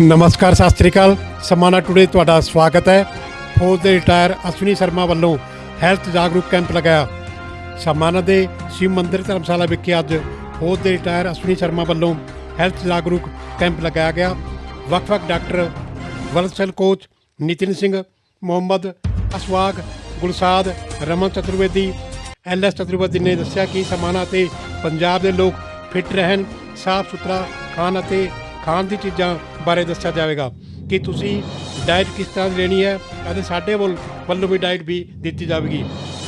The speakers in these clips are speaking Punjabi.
ਨਮਸਕਾਰ, ਸਤਿ ਸ੍ਰੀ ਅਕਾਲ। ਸਮਾਨਾ ਟੁਡੇ ਤੁਹਾਡਾ ਸਵਾਗਤ ਹੈ। ਫੌਜ ਦੇ ਰਿਟਾਇਰ ਅਸ਼ਵਨੀ ਸ਼ਰਮਾ ਵੱਲੋਂ ਹੈਲਥ ਜਾਗਰੂਕ ਕੈਂਪ ਲਗਾਇਆ। ਸਮਾਨਾ ਦੇ ਸ਼ਿਵ ਮੰਦਿਰ ਧਰਮਸ਼ਾਲਾ ਵਿਖੇ ਅੱਜ ਫੌਜ ਦੇ ਰਿਟਾਇਰ ਅਸ਼ਵਨੀ ਸ਼ਰਮਾ ਵੱਲੋਂ ਹੈਲਥ ਜਾਗਰੂਕ ਕੈਂਪ ਲਗਾਇਆ ਗਿਆ। ਵੱਖ-ਵੱਖ ਡਾਕਟਰ, ਵਲਸਲ ਕੋਚ ਨਿਤਿਨ ਸਿੰਘ, ਮੁਹੰਮਦ ਅਸਵਾਗ, ਗੁਲਸਾਦ, ਰਮਨ ਚਤੁਰਵੇਦੀ ਐਲ ਐਸ ਚਤੁਰਵੇਦੀ ਨੇ ਦੱਸਿਆ ਕਿ ਸਮਾਨਾ ਤੇ ਪੰਜਾਬ ਦੇ ਲੋਕ ਫਿੱਟ ਰਹਿਣ ਸਾਫ਼ ਸੁਥਰਾ ਖਾਣ ਅਤੇ ਖਾਣ ਦੀ ਚੀਜ਼ਾਂ ਬਾਰੇ ਦੱਸਿਆ ਜਾਵੇਗਾ ਕਿ ਤੁਸੀਂ ਡਾਈਟ ਕਿਸ ਤਰ੍ਹਾਂ ਦੀ ਲੈਣੀ ਹੈ ਅਤੇ ਸਾਡੇ ਵੱਲ ਵੱਲੋਂ ਵੀ ਡਾਈਟ ਵੀ ਦਿੱਤੀ ਜਾਵੇਗੀ।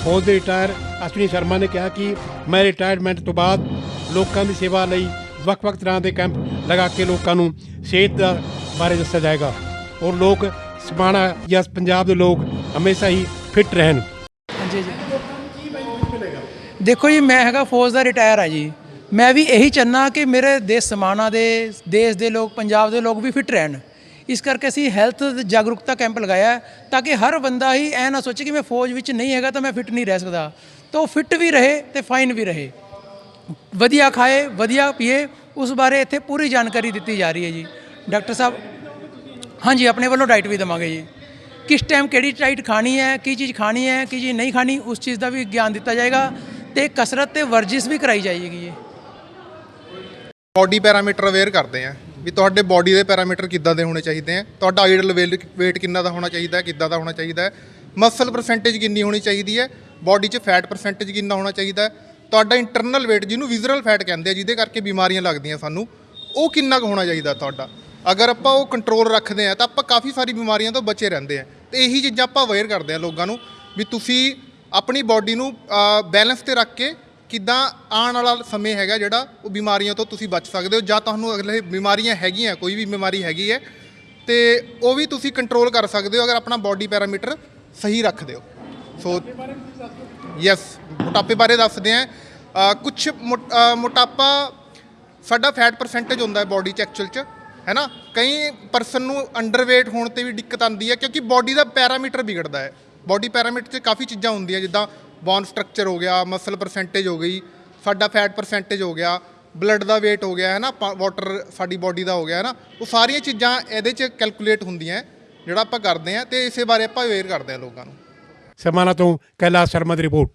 ਫੌਜ ਦੇ ਰਿਟਾਇਰ ਅਸ਼ਵਨੀ ਸ਼ਰਮਾ ਨੇ ਕਿਹਾ ਕਿ ਮੈਂ ਰਿਟਾਇਰਮੈਂਟ ਤੋਂ ਬਾਅਦ ਲੋਕਾਂ ਦੀ ਸੇਵਾ ਲਈ ਵੱਖ-ਵੱਖ ਤਰ੍ਹਾਂ ਦੇ ਕੈਂਪ ਲਗਾ ਕੇ ਲੋਕਾਂ ਨੂੰ ਸਿਹਤ ਦਾ ਬਾਰੇ ਦੱਸਿਆ ਜਾਏਗਾ ਔਰ ਲੋਕ ਸਮਾਣਾ ਜਾਂ ਪੰਜਾਬ ਦੇ ਲੋਕ ਹਮੇਸ਼ਾ ਹੀ ਫਿੱਟ ਰਹਿਣ। ਹਾਂਜੀ ਜੀ ਦੇਖੋ ਜੀ ਮੈਂ ਹੈਗਾ ਫੌਜ ਦਾ ਰਿਟਾਇਰ ਆ ਜੀ। ਮੈਂ ਵੀ ਇਹੀ ਚਾਹੁੰਦਾ ਕਿ ਮੇਰੇ ਦੇਸ਼ ਸਮਾਨਾ ਦੇ, ਦੇਸ਼ ਦੇ ਲੋਕ, ਪੰਜਾਬ ਦੇ ਲੋਕ ਵੀ ਫਿਟ ਰਹਿਣ। ਇਸ ਕਰਕੇ ਅਸੀਂ ਹੈਲਥ ਜਾਗਰੂਕਤਾ ਕੈਂਪ ਲਗਾਇਆ ਤਾਂ ਕਿ ਹਰ ਬੰਦਾ ਹੀ ਐ ਨਾ ਸੋਚੇ ਕਿ ਮੈਂ ਫੌਜ ਵਿੱਚ ਨਹੀਂ ਹੈਗਾ ਤਾਂ ਮੈਂ ਫਿਟ ਨਹੀਂ ਰਹਿ ਸਕਦਾ। ਤਾਂ ਉਹ ਫਿਟ ਵੀ ਰਹੇ ਤੇ ਫਾਈਨ ਵੀ ਰਹੇ। ਵਧੀਆ ਖਾਏ, ਵਧੀਆ ਪੀਏ, ਉਸ ਬਾਰੇ ਇੱਥੇ ਪੂਰੀ ਜਾਣਕਾਰੀ ਦਿੱਤੀ ਜਾ ਰਹੀ ਹੈ ਜੀ। ਡਾਕਟਰ ਸਾਹਿਬ, ਹਾਂਜੀ, ਆਪਣੇ ਵੱਲੋਂ ਡਾਈਟ ਵੀ ਦੇਵਾਂਗੇ ਜੀ। ਕਿਸ ਟਾਈਮ ਕਿਹੜੀ ਡਾਈਟ ਖਾਣੀ ਹੈ, ਕੀ ਚੀਜ਼ ਖਾਣੀ ਹੈ, ਕੀ ਚੀਜ਼ ਨਹੀਂ ਖਾਣੀ, ਉਸ ਚੀਜ਼ ਦਾ ਵੀ ਗਿਆਨ ਦਿੱਤਾ ਜਾਏਗਾ ਤੇ ਕਸਰਤ ਤੇ ਵਰਜਿਸ਼ ਵੀ ਕਰਾਈ ਜਾਏਗੀ ਜੀ। ਬਾਡੀ ਪੈਰਾਮੀਟਰ ਅਵੇਅਰ ਕਰਦੇ ਆ ਵੀ ਤੁਹਾਡੇ ਬਾਡੀ ਦੇ ਪੈਰਾਮੀਟਰ ਕਿੱਦਾਂ ਦੇ ਹੋਣੇ ਚਾਹੀਦੇ ਆ, ਤੁਹਾਡਾ ਆਈਡਲ weight ਕਿੰਨਾ ਦਾ ਹੋਣਾ ਚਾਹੀਦਾ ਹੈ ਕਿੱਦਾਂ ਦਾ ਹੋਣਾ ਚਾਹੀਦਾ ਹੈ ਮਸਲ ਪਰਸੈਂਟੇਜ ਕਿੰਨੀ ਹੋਣੀ ਚਾਹੀਦੀ ਹੈ ਬਾਡੀ 'ਚ ਫੈਟ ਪਰਸੈਂਟੇਜ ਕਿੰਨਾ ਹੋਣਾ ਚਾਹੀਦਾ ਹੈ ਤੁਹਾਡਾ ਇੰਟਰਨਲ weight ਜਿਹਨੂੰ ਵਿਜ਼ਰਲ ਫੈਟ ਕਹਿੰਦੇ ਆ, ਜਿਹਦੇ ਕਰਕੇ ਬਿਮਾਰੀਆਂ ਲੱਗਦੀਆਂ ਸਾਨੂੰ, ਉਹ ਕਿੰਨਾ ਕੁ ਹੋਣਾ ਚਾਹੀਦਾ ਤੁਹਾਡਾ। ਅਗਰ ਆਪਾਂ ਉਹ ਕੰਟਰੋਲ ਰੱਖਦੇ ਆ, ਤਾਂ ਆਪਾਂ ਕਾਫੀ ਸਾਰੀ ਬਿਮਾਰੀਆਂ ਤੋਂ ਬਚੇ ਰਹਿੰਦੇ ਆ। ਤੇ ਇਹੀ ਚੀਜ਼ਾਂ ਆਪਾਂ ਅਵੇਅਰ ਕਰਦੇ ਆ ਲੋਕਾਂ ਨੂੰ ਵੀ ਤੁਸੀਂ ਆਪਣੀ ਬਾਡੀ ਨੂੰ ਬੈਲੈਂਸ ਤੇ ਰੱਖ ਕੇ ਕਿੱਦਾਂ ਆਉਣ ਵਾਲਾ ਸਮੇਂ ਹੈਗਾ ਜਿਹੜਾ ਉਹ ਬਿਮਾਰੀਆਂ ਤੋਂ ਤੁਸੀਂ ਬਚ ਸਕਦੇ ਹੋ ਜਾਂ ਤੁਹਾਨੂੰ ਅਗਲੇ ਬਿਮਾਰੀਆਂ ਹੈਗੀਆਂ, ਕੋਈ ਵੀ ਬਿਮਾਰੀ ਹੈਗੀ ਹੈ, ਤੇ ਉਹ ਵੀ ਤੁਸੀਂ ਕੰਟਰੋਲ ਕਰ ਸਕਦੇ ਹੋ ਅਗਰ ਆਪਣਾ ਬਾਡੀ ਪੈਰਾਮੀਟਰ ਸਹੀ ਰੱਖਦੇ ਹੋ। ਸੋ ਯੈਸ ਮੋਟਾਪੇ ਬਾਰੇ ਦੱਸਦੇ ਆ ਕੁਝ ਮੋਟਾਪਾ ਸਾਡਾ ਫੈਟ ਪਰਸੈਂਟੇਜ ਹੁੰਦਾ ਹੈ ਬਾਡੀ ਚ ਐਕਚੁਅਲ ਚ, ਹੈ ਨਾ? ਕਈ ਪਰਸਨ ਨੂੰ ਅੰਡਰਵੇਟ ਹੋਣ ਤੇ ਵੀ ਦਿੱਕਤ ਆਉਂਦੀ ਹੈ ਕਿਉਂਕਿ ਬਾਡੀ ਦਾ ਪੈਰਾਮੀਟਰ ਵਿਗੜਦਾ ਹੈ। ਬਾਡੀ ਪੈਰਾਮੀਟਰ 'ਚ ਕਾਫੀ ਚੀਜ਼ਾਂ ਹੁੰਦੀਆਂ, ਜਿੱਦਾਂ ਬੋਨ ਸਟਰਕਚਰ ਹੋ ਗਿਆ ਮਸਲ ਪਰਸੈਂਟੇਜ ਹੋ ਗਈ, ਸਾਡਾ ਫੈਟ ਪਰਸੈਂਟੇਜ ਹੋ ਗਿਆ ਬਲੱਡ ਦਾ weight ਹੋ ਗਿਆ ਹੈ ਨਾ ਵਾਟਰ ਸਾਡੀ ਬਾਡੀ ਦਾ ਹੋ ਗਿਆ ਹੈ ਨਾ ਉਹ ਸਾਰੀਆਂ ਚੀਜ਼ਾਂ ਇਹਦੇ 'ਚ ਕੈਲਕੂਲੇਟ ਹੁੰਦੀਆਂ, ਜਿਹੜਾ ਆਪਾਂ ਕਰਦੇ ਆ ਤੇ ਇਸੇ ਬਾਰੇ ਆਪਾਂ ਅਵੇਅਰ ਕਰਦੇ ਆ ਲੋਕਾਂ ਨੂੰ। ਸਮਾਨਾ ਤੋਂ ਕੈਲਾਸ਼ ਸ਼ਰਮਾ ਦੀ ਰਿਪੋਰਟ